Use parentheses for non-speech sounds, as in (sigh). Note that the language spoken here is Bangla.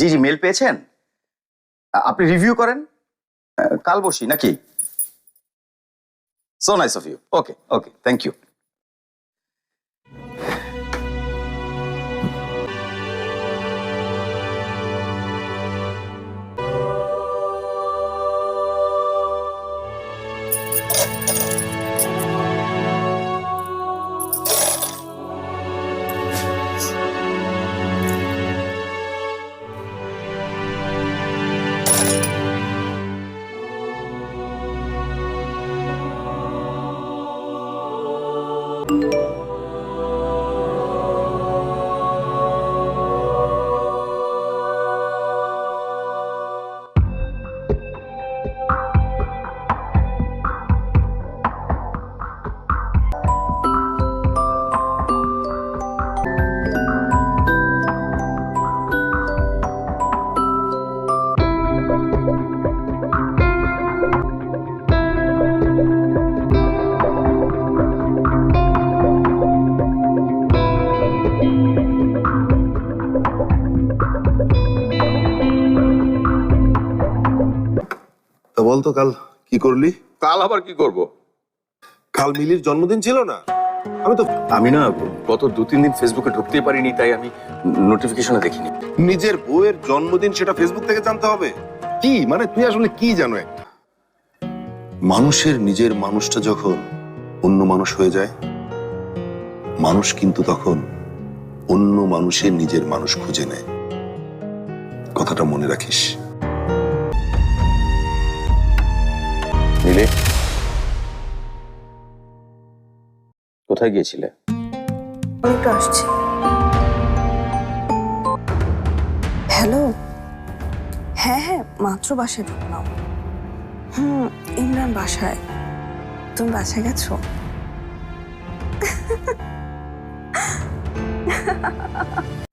জি জি মেল পেয়েছেন? আপনি রিভিউ করেন? কাল বসি নাকি? So nice of you okay okay thank you তা বলতো কাল কি করলি? কাল আবার কি করব? কাল মিলির জন্মদিন ছিল না? আমি তো আমি না গত দু তিন দিন ফেসবুকে ঢুকতেই পারিনি তাই আমি নোটিফিকেশনে দেখিনি। নিজের বউয়ের জন্মদিন সেটা ফেসবুক থেকে জানতে হবে। কি? মানে তুই আসলে কি জানো? একটা মানুষের নিজের মানুষটা যখন অন্য মানুষ হয়ে যায় মানুষ কিন্তু তখন অন্য মানুষের নিজের মানুষ খুঁজে নেয়। কথাটা মনে রাখিস। মিলে কোথায় গিয়েছিলে? হ্যালো? হ্যাঁ হ্যাঁ মাত্র বাসায় ঢুকলাম। হুম, ইমরান বাসায়। তুমি বাসায় গেছো? (laughs)